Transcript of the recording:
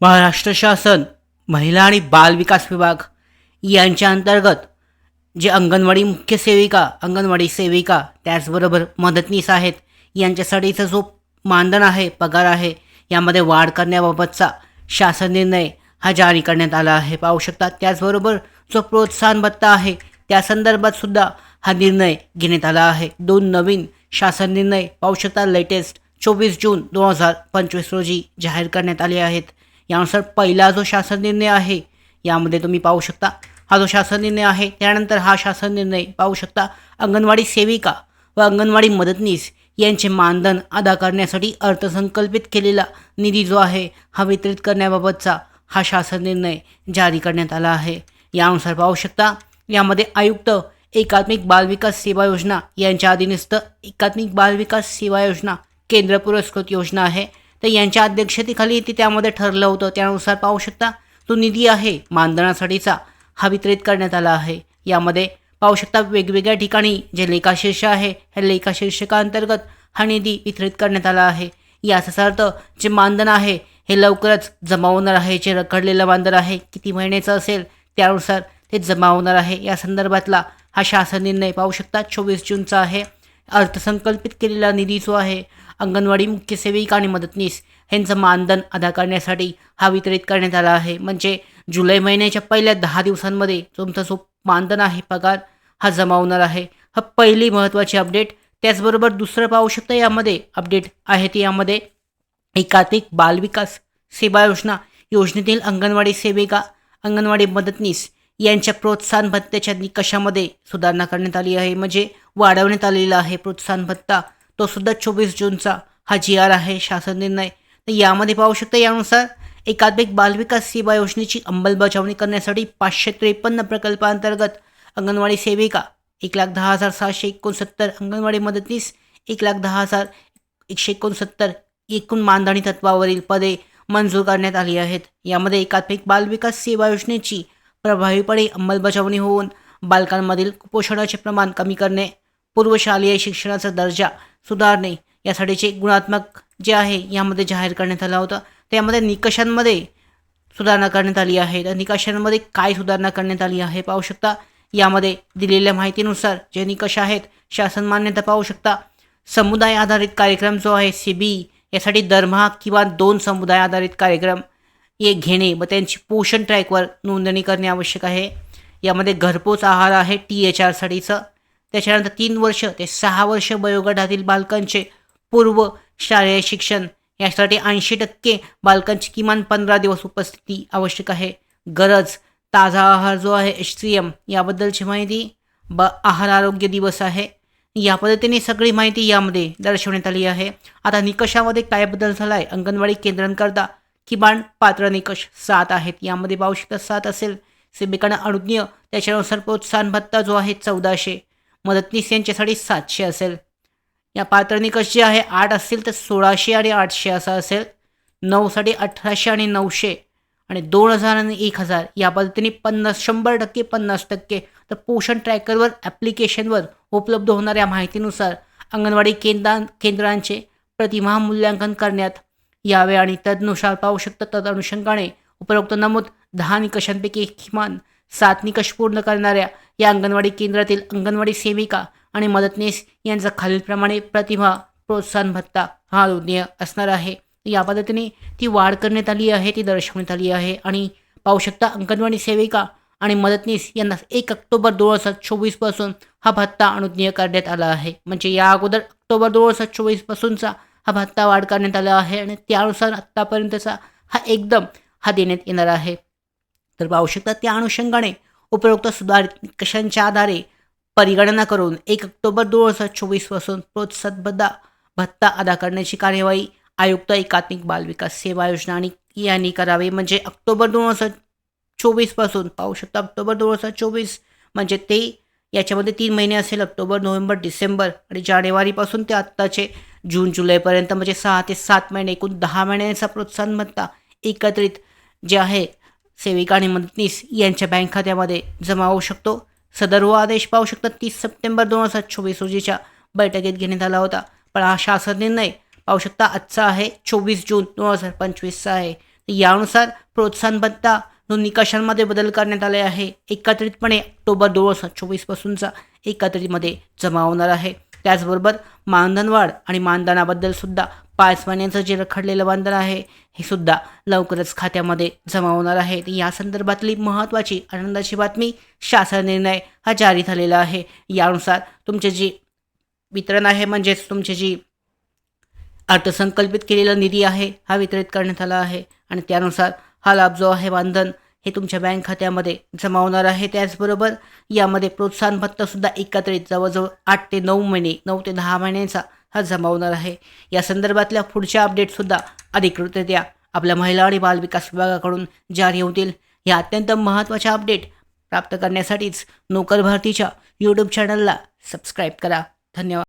महाराष्ट्र शासन महिला आणि बाल विकास विभाग यांच्या अंतर्गत जे अंगणवाडी मुख्य सेविका अंगणवाडी सेविका त्याचबरोबर मदतनीस आहेत यांच्यासाठीचा जो मानधन आहे पगार आहे यामध्ये वाढ करण्याबाबतचा शासन निर्णय हा जारी करण्यात आला आहे. पाहू शकता त्याचबरोबर जो प्रोत्साहन भत्ता आहे त्या संदर्भात सुद्धा हा निर्णय घेण्यात आला आहे. दोन नवीन शासन निर्णय पाहू शकता लेटेस्ट चोवीस जून दोन हजार पंचवीस रोजी जाहीर करण्यात आले आहेत. यानुसार पहिला जो शासन निर्णय आहे यामध्ये तुम्ही पाहू शकता. हा जो शासन निर्णय आहे त्यानंतर हा शासन निर्णय पाहू शकता अंगणवाडी सेविका व अंगणवाडी मदतनीस यांचे मानधन अदा करण्यासाठी अर्थसंकल्पित केलेला निधी जो आहे हा वितरित करण्याबाबतचा हा शासन निर्णय जारी करण्यात आला आहे. यानुसार पाहू शकता यामध्ये आयुक्त एकात्मिक बालविकास सेवा योजना यांच्या अधीनस्थ एकात्मिक बालविकास सेवा योजना केंद्र पुरस्कृत योजना आहे. तर यांच्या अध्यक्षतेखाली ते त्यामध्ये ठरलं होतं. त्यानुसार पाहू शकता तो निधी आहे मानधनासाठीचा हा वितरित करण्यात आला आहे. यामध्ये पाहू शकता वेगवेगळ्या ठिकाणी जे लेखाशीर्ष आहे ह्या लेखाशीर्षकाअंतर्गत हा निधी वितरित करण्यात आला आहे. याचाच अर्थ जे मानधन आहे हे लवकरच जमा होणार आहे. जे रखडलेलं मानधन आहे किती महिन्याचं असेल त्यानुसार ते जमा होणार आहे. या संदर्भातला हा शासन निर्णय पाहू शकता चोवीस जूनचा आहे. अर्थसंकल्पित केलेला निधी जो आहे अंगणवाडी मुख्य सेविका आणि मदतनीस यांचं मानधन अदा करण्यासाठी हा वितरित करण्यात आला आहे. म्हणजे जुलै महिन्याच्या पहिल्या दहा दिवसांमध्ये तुमचा जो मानधन आहे पगार हा जमा होणार आहे. हा पहिली महत्त्वाची अपडेट. त्याचबरोबर दुसरं पाहू शकता यामध्ये अपडेट आहे ती यामध्ये एकात्मिक बालविकास सेवा योजना योजनेतील अंगणवाडी सेविका अंगणवाडी मदतनीस यांच्या प्रोत्साहन भत्त्याच्या निकषामध्ये सुधारणा करण्यात आली आहे. म्हणजे वाढवण्यात आलेला आहे प्रोत्साहन भत्ता. तो सुद्धा चोवीस जूनचा हा जी आर आहे शासन निर्णय तर यामध्ये पाहू शकता यानुसार एकात्मिक बालविकास सेवा योजनेची अंमलबजावणी करण्यासाठी पाचशे त्रेपन्न प्रकल्पांतर्गत अंगणवाडी सेविका एक लाख दहा हजार सहाशे एकोणसत्तर अंगणवाडी मदतनीस एक लाख दहा हजार एकशे एकोणसत्तर एकूण मानधनी तत्वावरील पदे मंजूर करण्यात आली आहेत. यामध्ये एकात्मिक बालविकास सेवा योजनेची प्रभावीपणे अंमलबजावणी होऊन बालकांमधील कुपोषणाचे प्रमाण कमी करणे पूर्वशालेय शिक्षणाचा दर्जा सुधारणे यासाठीचे गुणात्मक जे आहे यामध्ये जाहीर करण्यात आला होता. त्यामध्ये निकषांमध्ये सुधारणा करण्यात आली आहे. तर निकषांमध्ये काय सुधारणा करण्यात आली आहे पाहू शकता. यामध्ये दिलेल्या माहितीनुसार जे निकष आहेत शासन मान्यता पाहू शकता. समुदाय आधारित कार्यक्रम जो आहे सी बी यासाठी दरमहा किंवा दोन समुदाय आधारित कार्यक्रम हे घेणे व त्यांची पोषण ट्रॅकवर नोंदणी करणे आवश्यक आहे. यामध्ये घरपोच आहार आहे टी एच आरसाठीचं त्याच्यानंतर तीन वर्ष ते सहा वर्ष वयोगटातील बालकांचे पूर्व शालेय शिक्षण. यासाठी ऐंशी टक्के बालकांची किमान पंधरा दिवस उपस्थिती आवश्यक आहे. गरज ताजा आहार जो आहे एच सी एम याबद्दलची माहिती ब आहार आरोग्य दिवस आहे. या पद्धतीने सगळी माहिती यामध्ये दर्शवण्यात आली आहे. आता निकषामध्ये काय बदल झाला आहे अंगणवाडी केंद्रांकरता किमान पात्र निकष सात आहेत. यामध्ये पाहू शकता सात असेल. सेविकांना अनुज्ञ त्याच्यानुसार प्रोत्साहन भत्ता जो आहे चौदाशे. मदतनीस यांच्यासाठी सातशे असेल. या पात्र निकष जे आहे? आठ असतील तर सोळाशे आणि आठशे असा असेल. नऊसाठी अठराशे आणि नऊशे आणि दोन हजार आणि एक हजार. या पद्धतीने पन्नास शंभर टक्के पन्नास टक्के. तर पोषण ट्रॅकरवर ॲप्लिकेशनवर उपलब्ध होणाऱ्या माहितीनुसार अंगणवाडी केंद्रां केंद्रांचे प्रतिमा मूल्यांकन करण्यात यावे. आणि तदनुसार पाहू शकतं तद अनुषंगाने उपरोक्त नमूद दहा निकषांपैकी किमान सात निकष पूर्ण करणाऱ्या या अंगणवाडी केंद्रातील अंगणवाडी सेविका आणि मदतनीस यांचा खालीलप्रमाणे प्रतिभा प्रोत्साहन भत्ता हा अनुज्ञेय असणार आहे. या पद्धतीने ती वाढ करण्यात आली आहे ती दर्शवण्यात आली आहे आणि पाहू शकता अंगणवाडी सेविका आणि मदतनीस यांना एक ऑक्टोबर दोन हजार चोवीसपासून हा भत्ता अनुज्ञेय करण्यात आला आहे. म्हणजे या अगोदर ऑक्टोबर दोन हजार चोवीसपासूनचा हा भत्ता वाढ करण्यात आला आहे आणि त्यानुसार आत्तापर्यंतचा हा एकदम हा देण्यात येणार आहे. तर पाहू शकता त्या अनुषंगाने उपरोक्त सुधारित निकषांच्या आधारे परिगणना करून एक ऑक्टोबर दोन हजार चोवीसपासून प्रोत्साहन भत्ता अदा करण्याची कार्यवाही आयुक्त एकात्मिक बालविकास सेवा योजना आणि यांनी करावे. म्हणजे ऑक्टोबर दोन हजार चोवीसपासून पाहू शकता ऑक्टोबर दोन हजार चोवीस म्हणजे ते याच्यामध्ये तीन महिने असेल ऑक्टोबर नोव्हेंबर डिसेंबर आणि जानेवारीपासून ते आत्ताचे जून जुलैपर्यंत. म्हणजे सहा ते सात महिने एकूण दहा महिन्यांचा प्रोत्साहन भत्ता एकत्रित जे आहे सेविका आणि मदतनीस यांच्या बँक खात्यामध्ये जमा होऊ शकतो. सदर्व हो आदेश पाहू शकता तीस सप्टेंबर दोन हजार चोवीस रोजीच्या बैठकीत घेण्यात आला होता. पण हा शासन निर्णय पाहू शकता आजचा आहे. चोवीस जून दोन हजार पंचवीसचा आहे. यानुसार प्रोत्साहन भत्ता निकषांमध्ये बदल करण्यात आले आहे. एकत्रितपणे ऑक्टोबर दोन हजार चोवीसपासूनचा एकत्रितमध्ये जमा होणार आहे. त्याचबरोबर मानधनवाढ आणि मानधनाबद्दल सुद्धा पाच महिन्यांचं जे रखडलेलं मानधन आहे हे सुद्धा लवकरच खात्यामध्ये जमा होणार आहे. या संदर्भातली महत्त्वाची आनंदाची बातमी शासन निर्णय हा जारी झालेला आहे. यानुसार तुमचे जी वितरण आहे म्हणजेच तुमची जी अर्थसंकल्पित केलेला निधी आहे हा वितरित करण्यात आला आहे. आणि त्यानुसार हा लाभ जो आहे मानधन हे तुमच्या बँक खात्यामध्ये जमा होणार आहे. त्याचबरोबर यामध्ये प्रोत्साहन भत्तासुद्धा एकत्रित जवळजवळ आठ ते नऊ महिने नऊ ते दहा महिन्यांचा हा जमा होणार आहे. या संदर्भातल्या पुढच्या अपडेटसुद्धा अधिकृतरित्या आपल्या महिला आणि बालविकास विभागाकडून जारी होतील. या अत्यंत महत्त्वाच्या अपडेट प्राप्त करण्यासाठीच नोकर भरतीच्या यूट्यूब चॅनलला सबस्क्राईब करा. धन्यवाद.